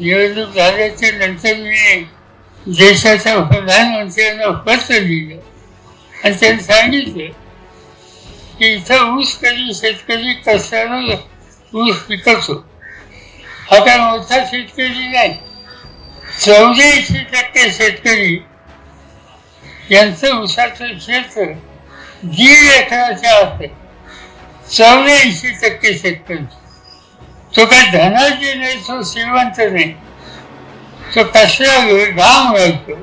निवडणूक झाल्याच्यानंतर मी देशाच्या प्रधानमंत्र्यांना पत्र लिहिलं. आणि त्यांनी सांगितलं की इथं ऊस कधी शेतकरी कशानं ऊस पिकवतो. हा काय मोठा शेतकरी नाही. चौऱ्याऐंशी टक्के शेतकरी यांचं ऊसाचं क्षेत्र दीड एकराच्या असते चौऱ्याऐंशी टक्के शेतकरी. तो काय धनाजी नाही तो श्रीमंत नाही. तो कसला घाम घालतो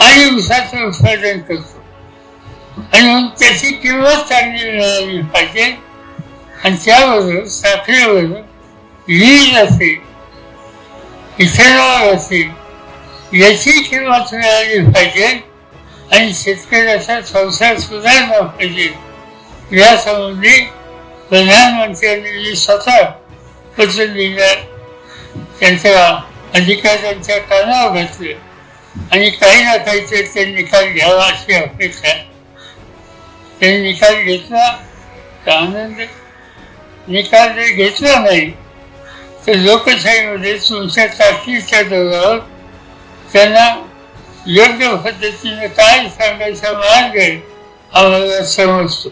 आणि उसाचं उत्पादन करतो. आणि मग त्याची किंमत चांगली मिळाली पाहिजे. आणि त्याबरोबर साखरेबरोबर वीज असेल इथेनॉल असेल याची किंमत मिळाली पाहिजे. आणि शेतकऱ्याचा संसार सुधारला पाहिजे. यासंबंधी प्रधानमंत्र्यांनी स्वतः पत्र अधिकार त्यांच्या अधिकाऱ्यांच्या कानावर घातले. आणि काही ना काहीतरी ते निकाल घ्यावा अशी अपेक्षा आहे. त्यांनी निकाल घेतला तर आनंद. निकाल जर घेतला नाही तर लोकशाहीमध्ये तुमच्या ताकदीच्या जोरावर त्यांना योग्य पद्धतीने काय सांगायचा मार्ग आम्हाला समजतो.